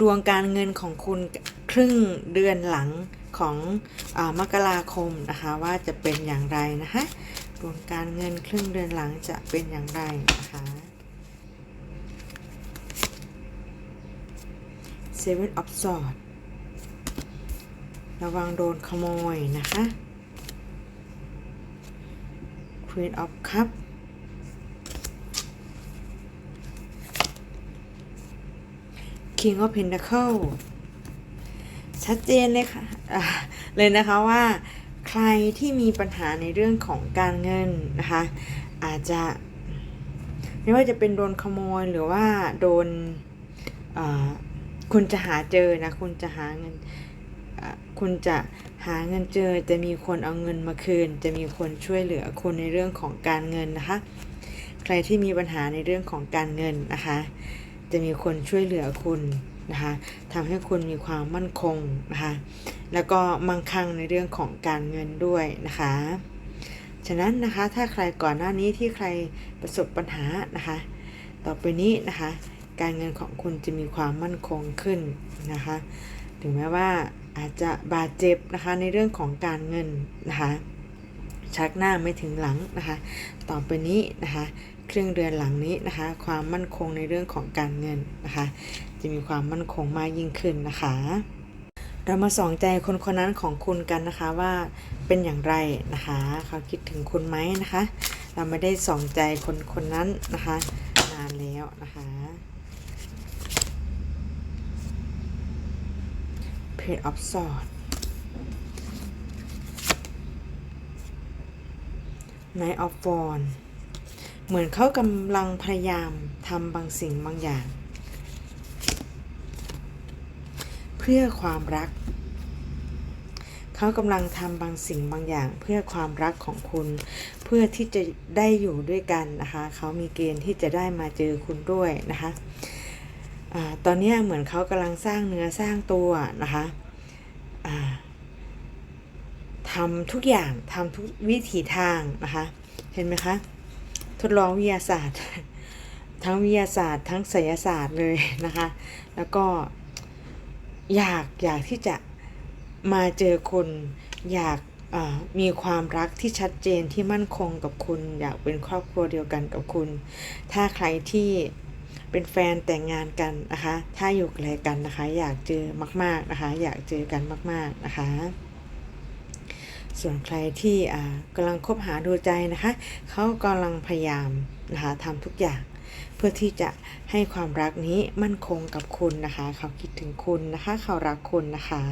ดวงการเงินของคุณครึ่งเดือนหลังของอมกราคมนะคะว่าจะเป็นอย่างไรนะคะดวงการเงินครึ่งเดือนหลังจะเป็นอย่างไรนะคะ Seven of Swords ระวังโดนขโมยนะคะ Queen of Cup King of Pentacle ชัดเจนเลยค่ะเลยนะคะว่าใครที่มีปัญหาในเรื่องของการเงินนะคะอาจจะไม่ว่าจะเป็นโดนขโมยหรือว่าโดนคุณจะหาเจอนะคุณจะหาเงินคุณจะหาเงินเจอจะมีคนเอาเงินมาคืน จะมีคนช่วยเหลือคุณในเรื่องของการเงินนะคะ ใครที่มีปัญหาในเรื่องของการเงินนะคะ จะมีคนช่วยเหลือคุณนะคะทำให้คุณมีความมั่นคงนะคะแล้วก็มั่งคั่งในเรื่องของการเงินด้วยนะคะฉะนั้นนะคะถ้าใครก่อนหน้านี้ที่ใครประสบปัญหานะคะต่อไปนี้นะคะการเงินของคุณจะมีความมั่นคงขึ้นนะคะถึงแม้ว่าอาจจะบาดเจ็บนะคะในเรื่องของการเงินนะคะชักหน้าไม่ถึงหลังนะคะต่อไปนี้นะคะ ครึ่งเดือนหลังนี้นะคะ ความมั่นคงในเรื่องของการเงินนะคะ จะมีความมั่นคงมากยิ่งขึ้นนะคะ เรามาส่องใจคนคนนั้นของคุณกันนะคะว่าเป็นอย่างไรนะคะเขาคิดถึงคุณไหมนะคะ เราไม่ได้ส่องใจคนคนนั้นนะคะนานแล้วนะคะ Page of Swords Knight of Wands เหมือนเขากำลังพยายามทำบางสิ่งบางอย่าง เพื่อความรัก เขากำลังทำบางสิ่งบางอย่าง เพื่อความรักของคุณ เพื่อที่จะได้อยู่ด้วยกันนะคะ เขามีเกณฑ์ที่จะได้มาเจอคุณด้วยนะคะอตอนนี้เหมือนเขากำลังสร้างเนื้อสร้างตัวนะคะทำทุกอย่างทำทุกวิถีทางนะคะ เห็นไหมคะ ทดลองวิทยาศาสตร์ ทั้งวิทยาศาสตร์ ทั้งศิลศาสตร์เลยนะคะ แล้วก็อยากอยากที่จะมาเจอคุณอยากมีความรักที่ชัดเจนที่มั่นคงกับคุณ อยากเป็นครอบครัวเดียวกันกับคุณ ถ้าใครที่เป็นแฟนแต่งงานกันนะคะ ถ้าอยู่ไกลกันนะคะ อยากเจอมาก ๆนะคะ อยากเจอกันมาก ๆนะคะ ส่วนใครที่อ่ากำลังคบหาดูใจนะคะ เขากำลังพยายามนะคะทำทุกอย่าง เพื่อที่จะให้ความรักนี้มั่นคงกับคุณนะคะ เขาคิดถึงคุณนะคะ เขารักคุณนะคะ